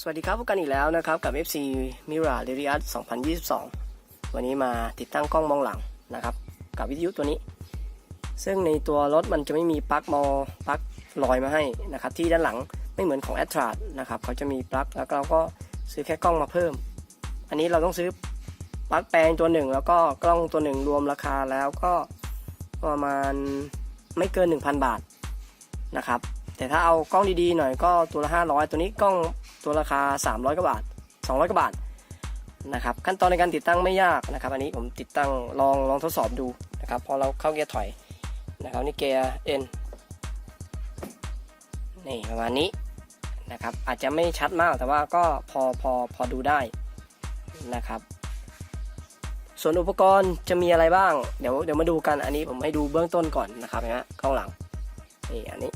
สวัสดีครับพบกันอีกแล้วนะครับกับ FC Mira l e r i a s 2022 วันนี้มาติดตั้งกล้องมองหลังนะครับ กับวิทยุตัวนี้ ซึ่งในตัวรถมันจะไม่มีปลั๊กมอปลั๊กลอยมาให้นะครับ ที่ด้านหลังไม่เหมือนของ a t r a นะครับเขาจะมีปลั๊กแล้วเราก็ซื้อแค่กล้องมาเพิ่ม อันนี้เราต้องซื้อปลั๊กแปลงตัวหนึ่งแล้วก็กล้องตัวหนึ่งรวมราคาแล้วก็ประมาณไม่เกิน 1,000 บาทนะครับแต่ถ้าเอากล้องดีๆหน่อยก็ตัวละ500 ตัวนี้กล้อง ตัวราคา 300กว่าบาท 200กว่าบาทนะครับขั้นตอนในการติดตั้งไม่ยากนะครับ อันนี้ผมติดตั้งลองลองทดสอบดูนะครับพอเราเข้าเกียร์ถอยนะครับนี่เกียร์เอ็นนี่ประมาณนี้นะครับอาจจะไม่ชัดมากแต่ว่าก็พอพอพอดูได้นะครับ ส่วนอุปกรณ์จะมีอะไรบ้าง เดี๋ยวเดี๋ยวมาดูกันอันนี้ผมให้ดูเบื้องต้นก่อนนะครับเห็นไหมกล้องหลังนี่อันนี้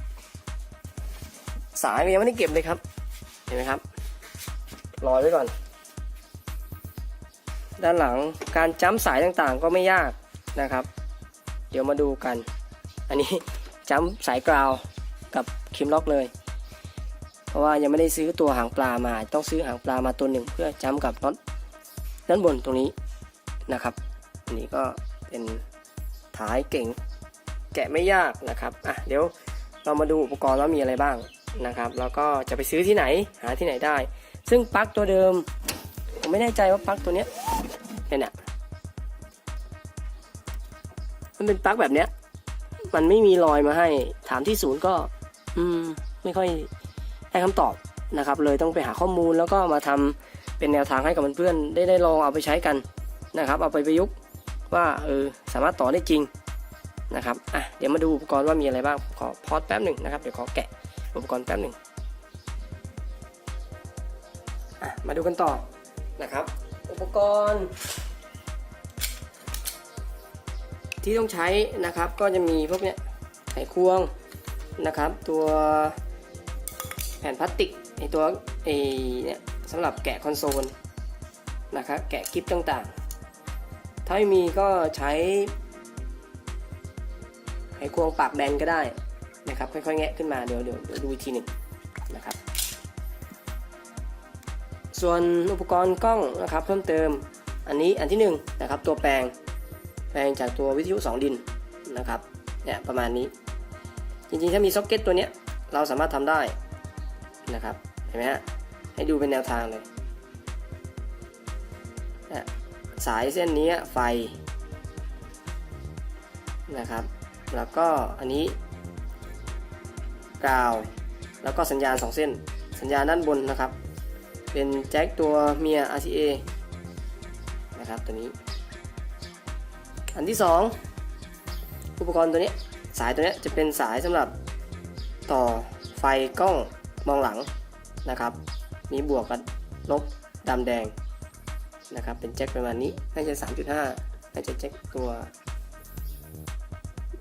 สายยังไม่ได้เก็บเลยครับ ห็นไหมครับรอยไว้ก่อน ด้านหลังการจ้ำสายต่างๆ ก็ไม่ยากนะครับ เดี๋ยวมาดูกัน อันนี้จ้ำสายกราวกับคิมล็อกเลย เพราะว่ายังไม่ได้ซื้อตัวหางปลามา ต้องซื้อหางปลามาตัวหนึ่ง เพื่อจ้ำกับน็อตด้านบนตรงนี้นะครับอันนี้ก็เป็นท้ายเก่งแกะไม่ยากนะครับอะเดี๋ยวเรามาดูอุปกรณ์ว่ามีอะไรบ้าง นะครับ แล้วก็จะไปซื้อที่ไหนหาที่ไหนได้ ซึ่งปลั๊กตัวเดิม ผมไม่แน่ใจว่าปลั๊กตัวเนี้ยเนี่ยมันเป็นปลั๊กแบบเนี้ย มันไม่มีรอยมาให้ ถามที่ศูนย์ก็ อืม ไม่ค่อยให้คำตอบนะครับ เลยต้องไปหาข้อมูลแล้วก็มาทำเป็นแนวทางให้กับเพื่อนๆได้ได้ลองเอาไปใช้กันนะครับ เอาไปประยุกต์ว่าเออสามารถต่อได้จริงนะครับ อะ เดี๋ยวมาดูอุปกรณ์ว่ามีอะไรบ้าง ขอพอดแป๊บหนึ่งนะครับ เดี๋ยวขอแกะ อุปกรณ์แป๊บหนึ่งมาดูกันต่อนะครับ อุปกรณ์ ที่ต้องใช้นะครับก็จะมีพวกเนี้ยไขควงนะครับ ตัวแผ่นพลาสติกไอตัวไอเนี่ยสำหรับแกะคอนโซลนะครับแกะคลิปต่างๆ ถ้าไม่มีก็ใช้ไขควงปากแบนก็ได้ นะครับค่อยๆแงะขึ้นมาเดี๋ยวเดี๋ยวดูอีกทีหนึ่งนะครับ ส่วนอุปกรณ์กล้องนะครับเพิ่มเติมอันนี้อันที่หนึ่งนะครับตัวแปลงแปลงจากตัววิทยุ 2 ดินนะครับเนี่ยประมาณนี้ จริงๆ ถ้ามีซ็อกเก็ตตัวเนี้ยเราสามารถทำได้นะครับเห็นไหมฮะให้ดูเป็นแนวทางเลยเนี่ยสายเส้นนี้ไฟนะครับ แล้วก็อันนี้ กราวแล้วก็สัญญาณ 2 เส้น สัญญาณด้านบนนะครับ เป็นแจ็คตัวเมีย RCA นะครับตัวนี้ อันที่ 2 อุปกรณ์ตัวนี้สายตัวนี้จะเป็นสายสำหรับต่อไฟกล้องมองหลังนะครับ มีบวกกับลบดำแดงนะครับ เป็นแจ็คประมาณนี้ น่าจะ 3.5 น่าจะแจ็คตัว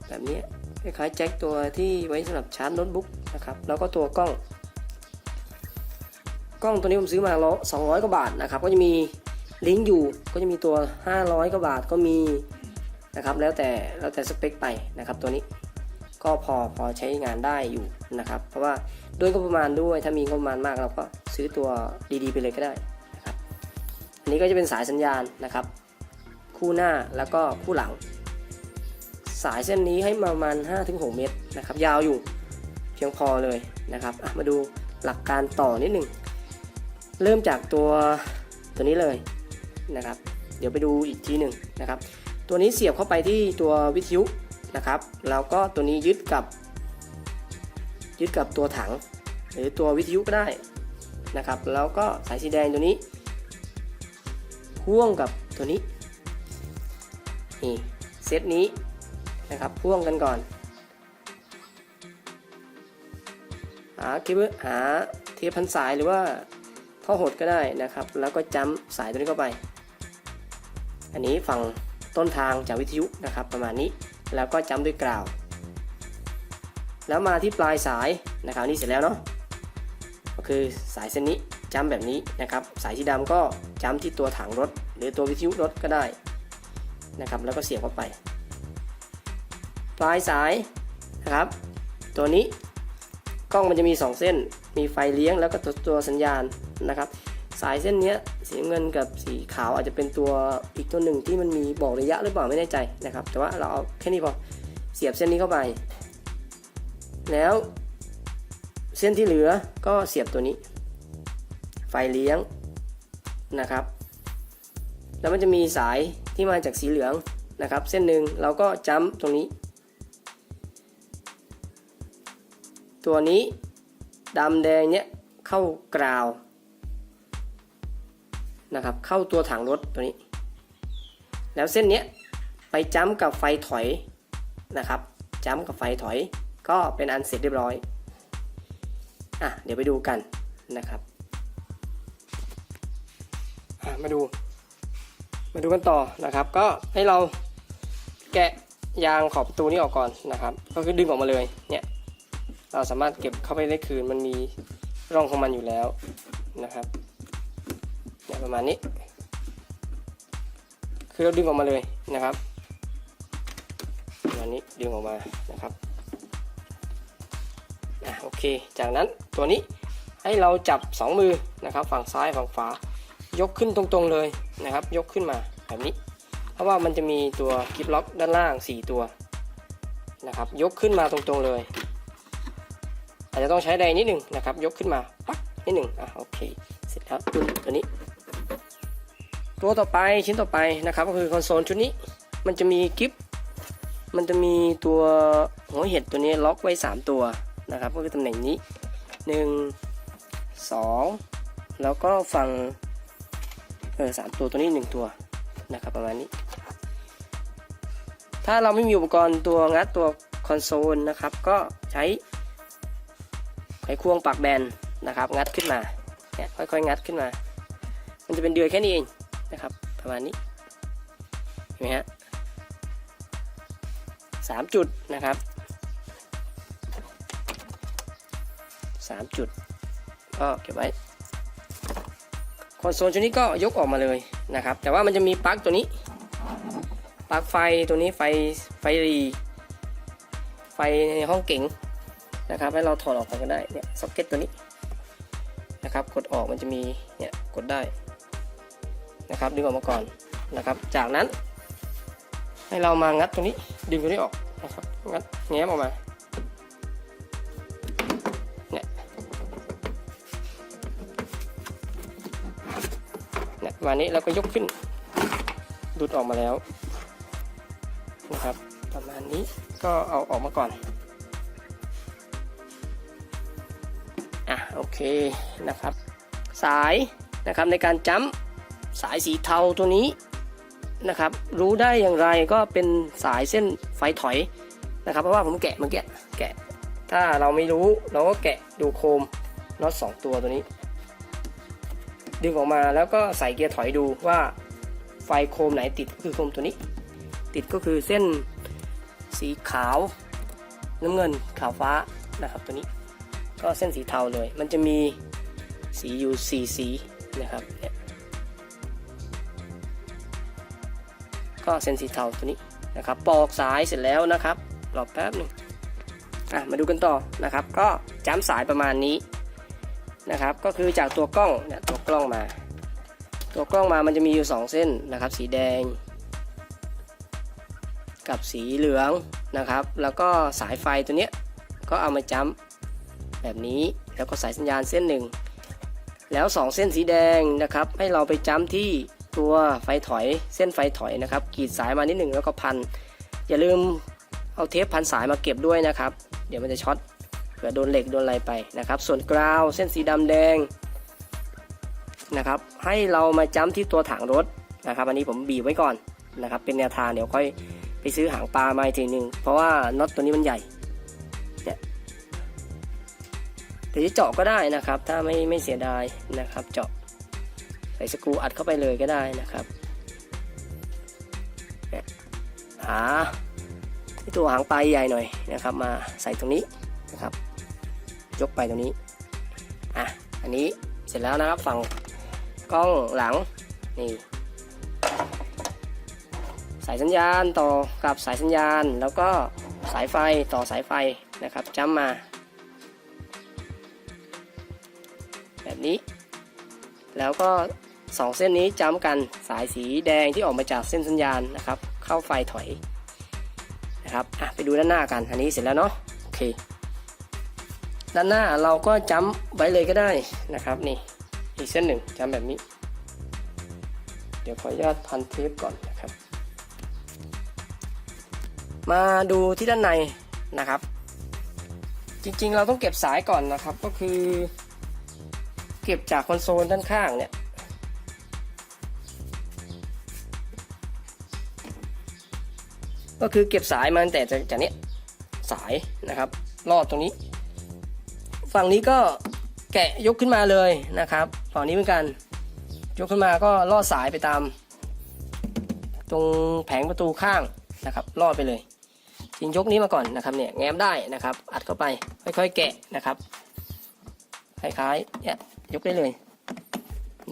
แบบนี้ คล้ายๆแจ็คตัวที่ไว้สำหรับชาร์จโน้ตบุ๊กนะครับแล้วก็ตัวกล้อง กล้องตัวนี้ผมซื้อมาแล้ว200 กว่าบาทนะครับ ก็จะมีลิงก์อยู่ก็จะมีตัว 500 กว่าบาทก็มีนะครับแล้วแต่แล้วแต่สเปคไปนะครับตัวนี้ก็พอพอใช้งานได้อยู่นะครับ เพราะว่าด้วยงบประมาณด้วยถ้ามีงบประมาณมากเราก็ซื้อตัวดีๆ ไปเลยก็ได้นะครับอันนี้ก็จะเป็นสายสัญญาณนะครับ คู่หน้าแล้วก็คู่หลัง สายเส้นนี้ให้ประมาณ 5-6 เมตรนะครับ ยาวอยู่เพียงพอเลยนะครับมาดูหลักการต่อนิดหนึ่งเริ่มจากตัวตัวนี้เลยนะครับ เดี๋ยวไปดูอีกทีหนึ่งนะครับ ตัวนี้เสียบเข้าไปที่ตัววิทยุนะครับ แล้วก็ตัวนี้ยึดกับ ยึดกับตัวถัง หรือตัววิทยุก็ได้นะครับ แล้วก็สายสีแดงตัวนี้ พ่วงกับตัวนี้นี่เซตนี้ นะครับพ่วงกันก่อน หาเคเบิลหาเทปพันสายหรือว่าท่อหดก็ได้นะครับ แล้วก็จ้ำสายตัวนี้เข้าไป อันนี้ฝั่งต้นทางจากวิทยุนะครับ ประมาณนี้แล้วก็จ้ำด้วยกราว แล้วมาที่ปลายสายนะครับนี่เสร็จแล้วเนาะก็คือสายเส้นนี้จ้ำแบบนี้นะครับ สายสีดำก็จ้ำที่ตัวถังรถ หรือตัววิทยุรถก็ได้นะครับ แล้วก็เสียบเข้าไป ปลายสายนะครับ ตัวนี้กล้องมันจะมี 2 เส้น มีไฟเลี้ยงแล้วก็ตัวตัวสัญญาณนะครับ สายเส้นนี้สีเงินกับสีขาวอาจจะเป็นตัวอีกตัวหนึ่งที่มันมีบอกระยะหรือเปล่าไม่แน่ใจนะครับ แต่ว่าเราเอาแค่นี้พอเสียบเส้นนี้เข้าไป แล้วเส้นที่เหลือก็เสียบตัวนี้ ไฟเลี้ยงนะครับ แล้วมันจะมีสายที่มาจากสีเหลืองนะครับ เส้นหนึ่งเราก็จัมป์ตรงนี้ ตัวนี้ดำแดงเนี้ยเข้ากราวนะครับเข้าตัวถังรถตัวนี้ แล้วเส้นเนี้ยไปจัมกับไฟถอยนะครับจัมกับไฟถอยก็เป็นอันเสร็จเรียบร้อยอะเดี๋ยวไปดูกันนะครับมาดู มาดูกันต่อนะครับ ก็ให้เราแกะยางขอบประตูนี้ออกก่อนนะครับ ก็คือดึงออกมาเลยเนี่ย เราสามารถเก็บเข้าไปได้คืนมันมีร่องของมันอยู่แล้วนะครับเนี่ยประมาณนี้ คือเราดึงออกมาเลยนะครับประมาณนี้ดึงออกมานะครับอะโอเค จากนั้นตัวนี้ให้เราจับสองมือนะครับ ฝั่งซ้ายฝั่งขวายกขึ้นตรงๆเลยนะครับ ยกขึ้นมาแบบนี้ เพราะว่ามันจะมีตัวคลิปล็อกด้านล่าง 4 ตัวนะครับ ยกขึ้นมาตรงๆเลย อาจจะต้องใช้แรงนิดหนึ่งนะครับ ยกขึ้นมาปักนิดหนึ่งอะโอเค เสร็จแล้วตัวนี้ ตัวต่อไปชิ้นต่อไปนะครับ ก็คือคอนโซลชุดนี้ มันจะมีกิฟมันจะมีตัวหัวเห็ดตัวนี้ล็อกไว้ 3 ตัวนะครับ ก็คือตำแหน่งนี้ 1 2 แล้วก็ฝั่งเออสามตัวตัวนี้ 1 ตัวนะครับประมาณนี้ ถ้าเราไม่มีอุปกรณ์ตัวงัดตัวคอนโซลนะครับ ก็ใช้ ควงปากแบนนะครับ งัดขึ้นมาเนี่ยค่อยๆ งัดขึ้นมา มันจะเป็นเดือยแค่นี้เองนะครับ ประมาณนี้เห็นไหมฮะสามจุดนะครับสามจุดก็เก็บไว้คอนโซลชุดนี้ก็ยกออกมาเลยนะครับ แต่ว่ามันจะมีปลั๊กตัวนี้ปลั๊กไฟตัวนี้ไฟไฟรี ไฟในห้องเก๋ง นะครับให้เราถอดออกไปก็ได้เนี่ยซ็อกเก็ตตัวนี้นะครับกดออกมันจะมีเนี่ยกดได้นะครับดึงออกมาก่อนนะครับ จากนั้น ให้เรามางัดตัวนี้ดึงตัวนี้ออกนะครับงัดแง้มออกมาเนี่ยเนี่ยประมาณนี้แล้วก็ยกขึ้นดุดออกมาแล้วนะครับประมาณนี้ก็เอาออกมาก่อน โอเคนะครับ สายนะครับในการจัมสายสีเทาตัวนี้นะครับ รู้ได้อย่างไรก็เป็นสายเส้นไฟถอยนะครับ เพราะว่าผมแกะเมื่อกี้แกะ ถ้าเราไม่รู้เราก็แกะดูโคมน็อตสองตัวตัวนี้ ดึงออกมาแล้วก็ใส่เกียร์ถอยดูว่าไฟโคมไหนติดก็คือโคมตัวนี้ ติดก็คือเส้นสีขาวน้ำเงินขาวฟ้านะครับตัวนี้ ก็เส้นสีเทาเลย มันจะมีสีอยู่สีสีนะครับเนี่ยก็เส้นสีเทาตัวนี้นะครับปอกสายเสร็จแล้วนะครับรอแป๊บหนึงอะมาดูกันต่อนะครับ ก็จ้ำสายประมาณนี้นะครับ ก็คือจากตัวกล้องเนี่ยตัวกล้องมา ตัวกล้องมามันจะมีอยู่ 2 เส้นนะครับ สีแดง กับสีเหลืองนะครับ แล้วก็สายไฟตัวเนี้ยก็เอามาจ้ำ แบบนี้แล้วก็สายสัญญาณเส้นหนึ่งแล้ว 2 เส้นสีแดงนะครับ ให้เราไปจ้ำที่ตัวไฟถอยเส้นไฟถอยนะครับกรีดสายมานิดหนึ่งแล้วก็พัน อย่าลืมเอาเทปพันสายมาเก็บด้วยนะครับ เดี๋ยวมันจะช็อตเผื่อโดนเหล็กโดนอะไรไปนะครับ ส่วนกราวเส้นสีดำแดงนะครับ ให้เรามาจ้ำที่ตัวถังรถนะครับ อันนี้ผมบีบไว้ก่อนนะครับ เป็นแนวทางเดี๋ยวค่อยไปซื้อหางปลามาอีกทีหนึ่งเพราะว่าน็อตตัวนี้มันใหญ่เนี่ย หรือจะเจาะก็ได้นะครับ ถ้าไม่ไม่เสียดายนะครับ เจาะใส่สกรูอัดเข้าไปเลยก็ได้นะครับเนี่ยหาตัวหางปลายใหญ่หน่อยนะครับ มาใส่ตรงนี้นะครับ ยกไปตรงนี้อะอันนี้เสร็จแล้วนะครับฝั่งกล้องหลังนี่สายสัญญาณต่อกับสายสัญญาณ แล้วก็สายไฟต่อสายไฟนะครับจ้ำมา นี้ แล้วก็สองเส้นนี้จ้ำกันสายสีแดงที่ออกมาจากเส้นสัญญาณนะครับ เข้าไฟถอยนะครับอะไปดูด้านหน้ากันอันนี้เสร็จแล้วเนาะโอเค ด้านหน้าเราก็จ้ำไว้เลยก็ได้นะครับนี่อีกเส้นหนึ่งจ้ำแบบนี้ เดี๋ยวขออนุญาตพันเทปก่อนนะครับ มาดูที่ด้านในนะครับ จริงๆ เราต้องเก็บสายก่อนนะครับก็คือ เก็บจากคอนโซลด้านข้างเนี่ยก็คือเก็บสายมันแต่จากนี้สายนะครับลอดตรงนี้ ฝั่งนี้ก็แกะยกขึ้นมาเลยนะครับฝั่งนี้เหมือนกัน ยกขึ้นมาก็ลอดสายไปตาม ตรงแผงประตูข้างนะครับลอดไปเลยจริงยกนี้มาก่อนนะครับเนี่ยแง้มได้นะครับ อัดเข้าไปค่อยๆแกะนะครับคล้ายๆเนี่ย ยกได้เลย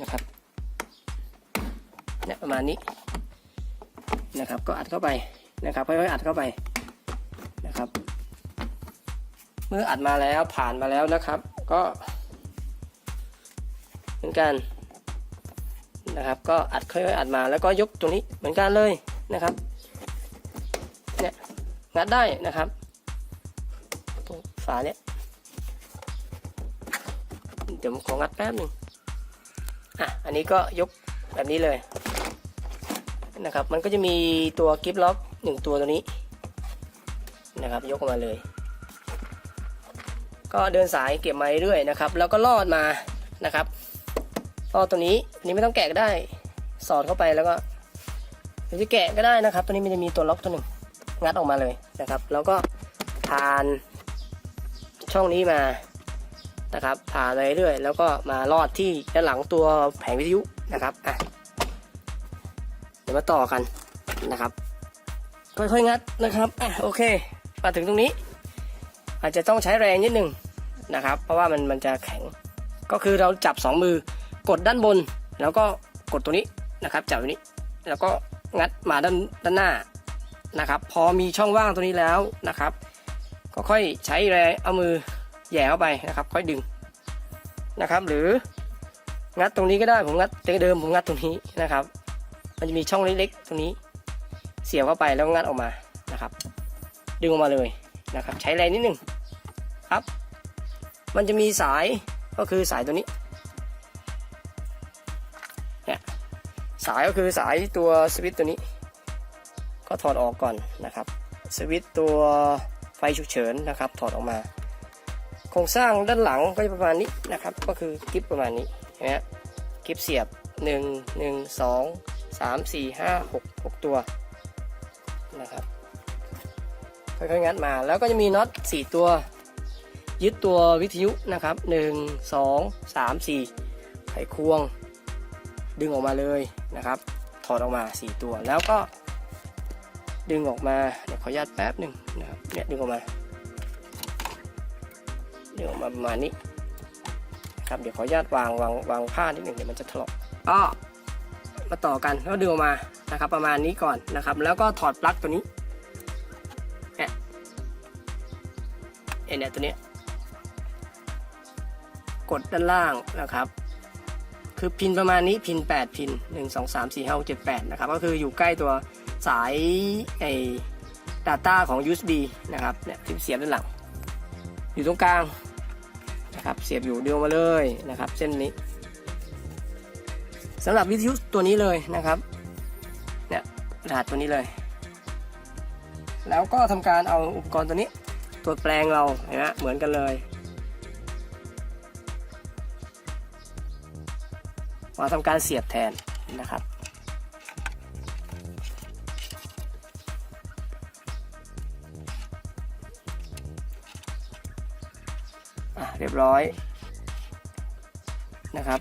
นะครับเนี่ยประมาณนี้นะครับ ก็อัดเข้าไปนะครับค่อยๆอัดเข้าไปนะครับ เมื่ออัดมาแล้วผ่านมาแล้วนะครับ ก็เหมือนกันนะครับ ก็อัดค่อยๆอัดมาแล้วก็ยกตรงนี้เหมือนกันเลยนะครับเนี่ยงัดได้นะครับตรงฝาเนี่ย เดี๋ยวผมของัดแป๊บหนึ่งอะอันนี้ก็ยกแบบนี้เลยนะครับ มันก็จะมีตัวกิฟล็อกหนึ่งตัวตัวนี้นะครับ ยกออกมาเลย ก็เดินสายเก็บมาเรื่อยนะครับ แล้วก็ลอดมานะครับลอดตัวนี้อันนี้ไม่ต้องแกะก็ได้ สอดเข้าไปแล้วก็หรือจะแกะก็ได้นะครับ ตัวนี้มันจะมีตัวล็อกตัวหนึ่งงัดออกมาเลยนะครับ แล้วก็ผ่านช่องนี้มา นะครับผ่าไปเรื่อยแล้วก็มาลอดที่ด้านหลังตัวแผงวิทยุนะครับอะเดี๋ยวมาต่อกันนะครับ ค่อยๆงัดนะครับอะโอเค มาถึงตรงนี้ อาจจะต้องใช้แรงนิดนึงนะครับ เพราะว่ามันมันจะแข็งก็คือเราจับสองมือกดด้านบน แล้วก็กดตัวนี้นะครับ จับตัวนี้ แล้วก็งัดมาด้านด้านหน้านะครับ พอมีช่องว่างตัวนี้แล้วนะครับ ก็ค่อยใช้แรงเอามือ แย่เข้าไปนะครับ ค่อยดึงนะครับ หรืองัดตรงนี้ก็ได้ผมงัดแต่เดิมผมงัดตรงนี้นะครับ มันจะมีช่องเล็กๆตรงนี้เสียบเข้าไปแล้วงัดออกมานะครับ ดึงออกมาเลยนะครับ ใช้แรงนิดนึงครับ มันจะมีสายก็คือสายตัวนี้เนี่ยสายก็คือสายตัวสวิตตัวนี้ ก็ถอดออกก่อนนะครับ สวิตตัวไฟฉุกเฉินนะครับ ถอดออกมา โครงสร้างด้านหลังก็จะประมาณนี้นะครับ ก็คือกิฟประมาณนี้นะฮะกิฟเสียบ 1 1 2 3 4 5 6 6 ตัวนะครับค่อยๆงัดมาแล้วก็จะมีน็อต 4 ตัว ยึดตัววิทยุนะครับ 1 2 3 4 ไขควง ดึงออกมาเลยนะครับ ถอดออกมา 4 ตัวแล้วก็ดึงออกมาเดี๋ยวขออนุญาตแป๊บหนึ่งนะครับเนี่ยดึงออกมา เดี๋ยวมาประมาณนี้ครับเดี๋ยวขออนุญาตวางวางวางผ้านิดหนึ่งเดี๋ยวมันจะถลอกก็มาต่อกันแล้วดึงออกมานะครับ ประมาณนี้ก่อนนะครับ แล้วก็ถอดปลั๊กตัวนี้เนี่ยเนี่ยตัวนี้กดด้านล่างนะครับ คือพินประมาณนี้พิน 8 พิน 1 2 3 4 5 7 8 นะครับ ก็คืออยู่ใกล้ตัวสายไอ้ Data ของ USB นะครับเนี่ยที่เสียบด้านหลัง อยู่ตรงกลาง นะครับเสียบอยู่เดียวมาเลยนะครับเส้นนี้สำหรับวิทยุตัวนี้เลยนะครับเนี่ยรหัสตัวนี้เลย แล้วก็ทำการเอาอุปกรณ์ตัวนี้ ตัวแปลงเราเห็นไหมเหมือนกันเลยมาทำการเสียบแทนนะครับ เรียบร้อยนะครับ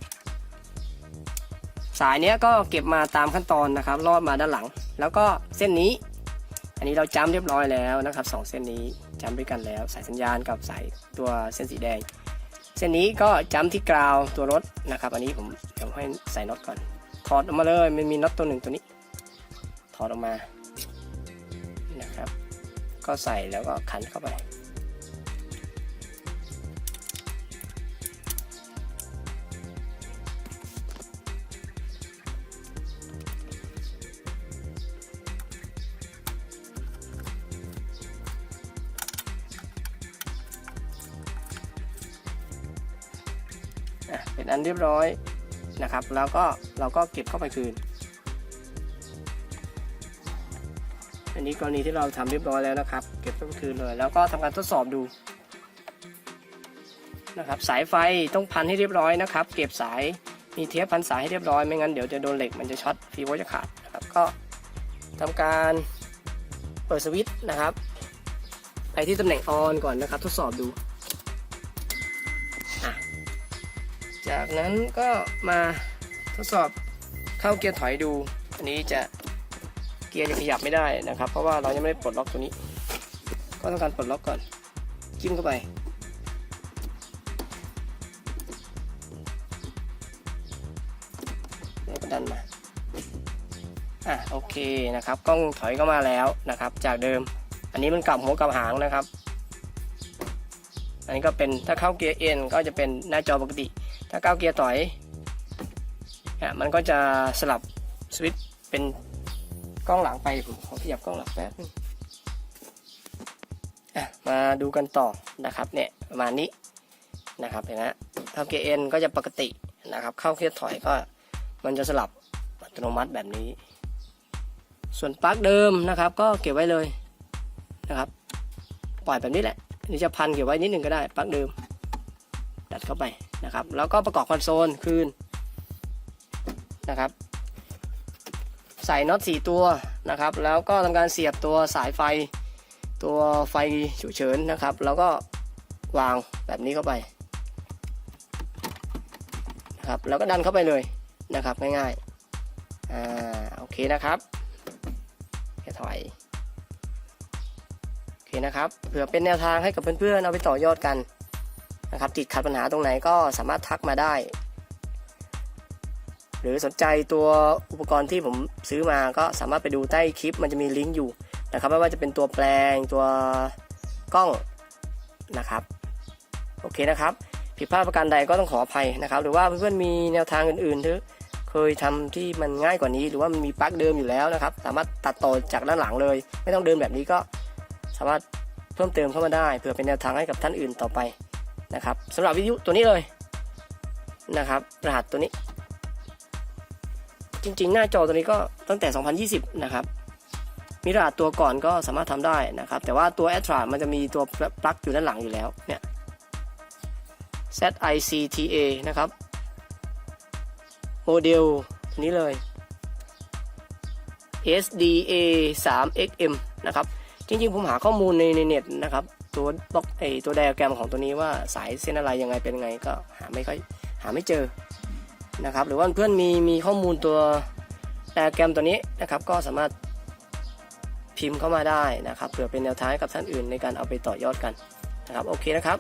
สายเนี้ยก็เก็บมาตามขั้นตอนนะครับ ลอดมาด้านหลัง แล้วก็เส้นนี้ อันนี้เราจำเรียบร้อยแล้วนะครับสองเส้นนี้จำด้วยกันแล้ว สายสัญญาณกับสายตัวเส้นสีแดง เส้นนี้ก็จำที่กราวตัวรถนะครับ อันนี้ผมเดี๋ยวให้ใส่น็อตก่อน ถอดออกมาเลยมันมีน็อตตัวหนึ่งตัวนี้ ถอดออกมานะครับ ก็ใส่แล้วก็ขันเข้าไป เป็นอันเรียบร้อยนะครับ แล้วก็เราก็เก็บเข้าไปคืน อันนี้กรณีที่เราทำเรียบร้อยแล้วนะครับ เก็บเข้าไปคืนเลย แล้วก็ทำการทดสอบดูนะครับสายไฟต้องพันให้เรียบร้อยนะครับ เก็บสายมีเทปพันสายให้เรียบร้อยไม่งั้นเดี๋ยวจะโดนเหล็กมันจะช็อตฟีวจะขาดนะครับก็ทำการเปิดสวิตช์นะครับ ไปที่ตำแหน่งออนก่อนนะครับ ทดสอบดู จากนั้นก็มาทดสอบเข้าเกียร์ถอยดู อันนี้จะเกียร์จะขยับไม่ได้นะครับ เพราะว่าเรายังไม่ได้ปลดล็อกตัวนี้ ก็ต้องการปลดล็อกก่อน จิ้มเข้าไป แล้วก็ดันมา อะโอเคนะครับ กล้องถอยเข้ามาแล้วนะครับ จากเดิม อันนี้มันกลับหัวกลับหางนะครับ อันนี้ก็เป็นถ้าเข้าเกียร์เอ็นก็จะเป็นหน้าจอปกติ ถ้าเข้าวเกียร์ถอยอะมันก็จะสลับสวิตช์เป็นกล้องหลังไปผมขอขยับกล้องหลังแป๊บนึงมาดูกันต่อนะครับเนี่ยประมาณนี้นะครับเห็นไหมเข้าเกียร์เอ็นก็จะปกตินะครับ เข้าเกียร์ถอยก็มันจะสลับอัตโนมัติแบบนี้ ส่วนปลั๊กเดิมนะครับก็เก็บไว้เลยนะครับปล่อยแบบนี้แหละอันนี่จะพันเก็บไว้นิดหนึ่งก็ได้ปลั๊กเดิม ดัดเข้าไป นะครับ แล้วก็ประกอบคอนโซลคืนนะครับ ใส่น็อต4ตัวนะครับ แล้วก็ทำการเสียบตัวสายไฟ ตัวไฟฉุกเฉินนะครับ แล้วก็วางแบบนี้เข้าไปนะครับแล้วก็ดันเข้าไปเลยนะครับง่ายๆอ่าโอเคนะครับแค่ถอยโอเคนะครับเผื่อเป็นแนวทางให้กับเพื่อนๆเอาไปต่อยอดกัน นะครับ ติดขัดปัญหาตรงไหนก็สามารถทักมาได้ หรือสนใจตัวอุปกรณ์ที่ผมซื้อมาก็สามารถไปดูใต้คลิป มันจะมีลิงก์อยู่นะครับไม่ว่าจะเป็นตัวแปลงตัวกล้องนะครับ โอเคนะครับ ผิดพลาดประการใดก็ต้องขออภัยนะครับ หรือว่าเพื่อนๆมีแนวทางอื่นๆที่เคยทำที่มันง่ายกว่านี้ หรือว่ามันมีปลั๊กเดิมอยู่แล้วนะครับ สามารถตัดต่อจากด้านหลังเลย ไม่ต้องเดินแบบนี้ก็สามารถเพิ่มเติมเข้ามาได้เพื่อเป็นแนวทางให้กับท่านอื่นต่อไป นะครับสำหรับวิทยุตัวนี้เลยนะครับ รหัสตัวนี้ จริงๆ หน้าจอตัวนี้ก็ตั้งแต่ 2020 นะครับ มีรหัสตัวก่อนก็สามารถทำได้นะครับ แต่ว่าตัว a t r a มันจะมีตัวปลั๊กอยู่ด้านหลังอยู่แล้วเนี่ย ZICTA นะครับโมเดลนี้เลย SDA 3XM นะครับ จริงๆ ผมหาข้อมูลในในเน็ตนะครับ ตัวบล็อกไอตัวไดอะแกรมของตัวนี้ว่าสายเส้นอะไรยังไงเป็นไงก็หาไม่ค่อยหาไม่เจอนะครับ หรือว่าเพื่อนมีมีข้อมูลตัวไดอะแกรมตัวนี้นะครับ ก็สามารถพิมพ์เข้ามาได้นะครับเผื่อเป็นแนวทางให้กับท่านอื่นในการเอาไปต่อยอดกันนะครับโอเคนะครับ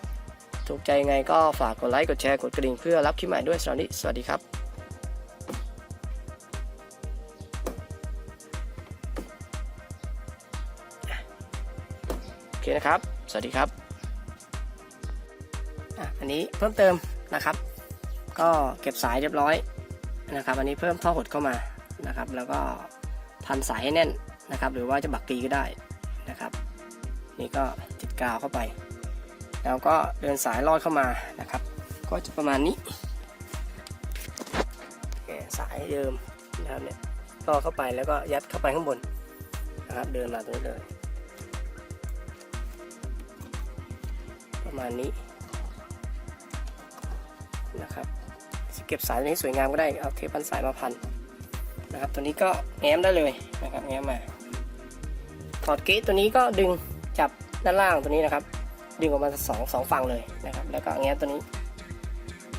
ถูกใจยังไงก็ฝากกดไลค์กดแชร์กดกระดิ่งเพื่อรับคลิปใหม่ด้วยสวันนี้สวัสดีครับโอเคนะครับ สวัสดีครับอันนี้เพิ่มเติมนะครับ ก็เก็บสายเรียบร้อยนะครับ อันนี้เพิ่มท่อหดเข้ามานะครับ แล้วก็พันสายให้แน่นนะครับ หรือว่าจะบักกีก็ได้นะครับ นี่ก็ติดกาวเข้าไป แล้วก็เดินสายลอดเข้ามานะครับ ก็จะประมาณนี้แกสายเดิมนะครับเนี่ยลอดเข้าไปแล้วก็ยัดเข้าไปข้างบนนะครับ เดินมาตรงนี้เลย มาณนี้นะครับเก็บสายตรงนี้สวยงามก็ได้เอาเทปพันสายมาพันนะครับ ตัวนี้ก็แง้มได้เลยนะครับแง้มมาถอดเกตตัวนี้ก็ดึงจับด้านล่างตัวนี้นะครับ ดึงออกมาสองสองฝั่งเลยนะครับ แล้วก็แง้มตัวนี้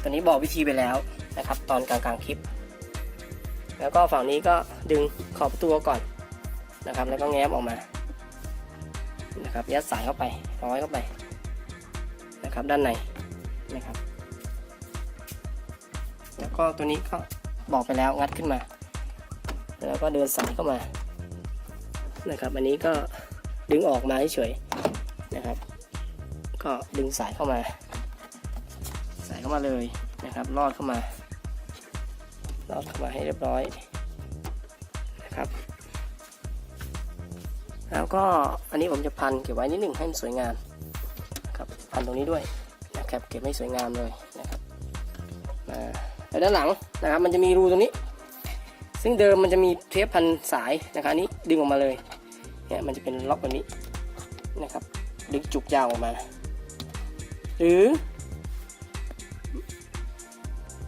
ตัวนี้บอกวิธีไปแล้วนะครับ ตอนกลางกลางคลิป แล้วก็ฝั่งนี้ก็ดึงขอบตัวก่อนนะครับ แล้วก็แง้มออกมานะครับยัดสายเข้าไปร้อยเข้าไป นะครับด้านในนะครับ แล้วก็ตัวนี้ก็บอกไปแล้วงัดขึ้นมา แล้วก็เดินสายเข้ามานะครับอันนี้ก็ดึงออกมาเฉยๆนะครับ ก็ดึงสายเข้ามา สายเข้ามาเลยนะครับลอดเข้ามาลอดเข้ามาให้เรียบร้อยนะครับ แล้วก็อันนี้ผมจะพันเก็บไว้นิดหนึ่งให้มันสวยงาม พันตรงนี้ด้วยนะครับเก็บให้สวยงามเลยนะครับอ่าแล้วด้านหลังนะครับมันจะมีรูตรงนี้ ซึ่งเดิมมันจะมีเทปพันสายนะครับอันนี้ดึงออกมาเลยเนี่ยมันจะเป็นล็อกแบบนี้นะครับดึงจุกยาวออกมา หรือ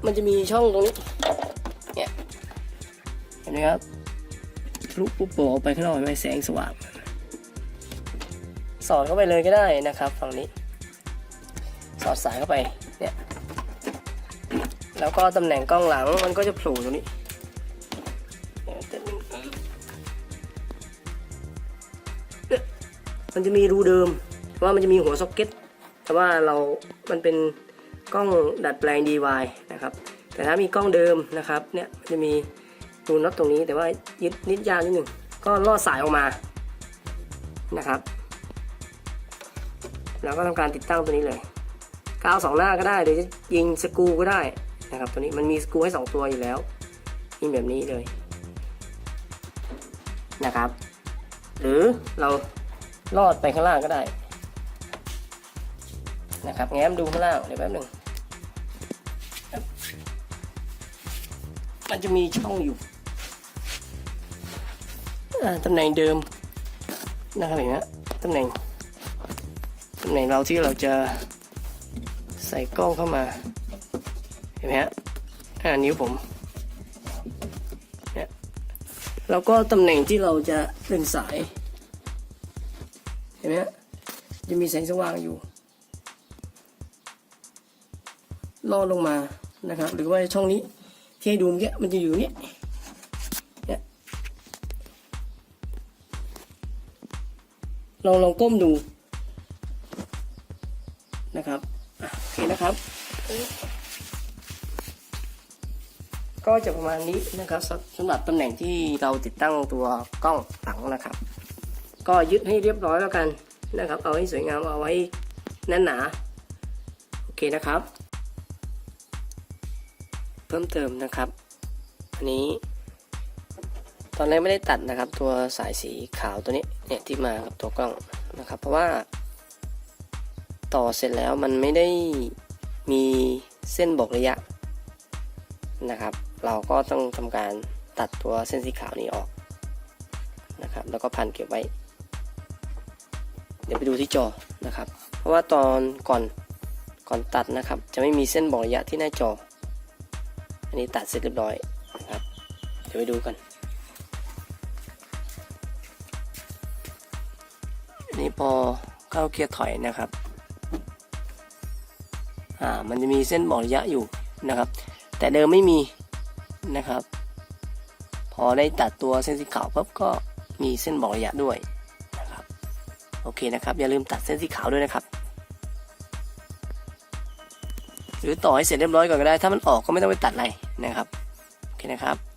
มันจะมีช่องตรงนี้เนี่ยเห็นไหมครับลุกปุ๊บโผล่ไปข้างนอกเห็นไหมแสงสว่างสอดเข้าไปเลยก็ได้นะครับฝั่งนี้ สอดสายเข้าไปเนี่ยแล้วก็ตำแหน่งกล้องหลังมันก็จะโผล่ตรงนี้มันจะมีรูเดิมว่ามันจะมีหัวซ็อกเก็ตแต่ว่าเรา มันเป็นกล้องดัดแปลง DY นะครับ แต่ถ้ามีกล้องเดิมนะครับเนี่ยมันจะมีรูน็อตตรงนี้แต่ว่ายึดนิดยาวนิดหนึ่งก็ลอดสายออกมานะครับ แล้วก็ทำการติดตั้งตัวนี้เลย กาวสองหน้าก็ได้หรือจะยิงสกูก็ได้นะครับตัวนี้มันมีสกูให้สองตัวอยู่แล้วยิงแบบนี้เลยนะครับ หรือเราลอดไปข้างล่างก็ได้นะครับแง้มดูข้างล่างเดี๋ยวแป๊บหนึ่งมันจะมีช่องอยู่ตำแหน่งเดิมนะครับเห็นไหมตำแหน่งตำแหน่งเราที่เราจะ ใส่กล้องเข้ามา เห็นไหมฮะอ่านิ้วผมเนี่ยแล้วก็ตำแหน่งที่เราจะดึงสาย เห็นไหมฮะจะมีแสงสว่างอยู่ล่อลงมานะครับ หรือว่าช่องนี้ที่ให้ดูเมื่อกี้มันจะอยู่เนี่ยเนี่ยลองลองก้มดูนะครับ นะครับ ก็จะประมาณนี้นะครับสำหรับตำแหน่งที่เราติดตั้งตัวกล้องหลังนะครับ ก็ยึดให้เรียบร้อยแล้วกันนะครับ เอาให้สวยงามเอาไว้แน่นหนาโอเคนะครับ เพิ่มเติมนะครับ อันนี้ ตอนแรกไม่ได้ตัดนะครับ ตัวสายสีขาวตัวนี้เนี่ยที่มากับตัวกล้องนะครับ เพราะว่า ต่อเสร็จแล้วมันไม่ได้มีเส้นบอกระยะนะครับ เราก็ต้องทำการตัดตัวเส้นสีขาวนี้ออกนะครับ แล้วก็พันเก็บไว้ เดี๋ยวไปดูที่จอนะครับ เพราะว่าตอนก่อนก่อนตัดนะครับ จะไม่มีเส้นบอกระยะที่หน้าจอ อันนี้ตัดเสร็จเรียบร้อยนะครับ เดี๋ยวไปดูกันอันนี้พอเข้าเกียร์ถอยนะครับ อ่ามันจะมีเส้นบอกระยะอยู่นะครับ แต่เดิมไม่มีนะครับ พอได้ตัดตัวเส้นสีขาวปุ๊บก็มีเส้นบอกระยะด้วยนะครับโอเคนะครับ อย่าลืมตัดเส้นสีขาวด้วยนะครับ หรือต่อให้เสร็จเรียบร้อยก่อนก็ได้ ถ้ามันออกก็ไม่ต้องไปตัดอะไรนะครับโอเคนะครับ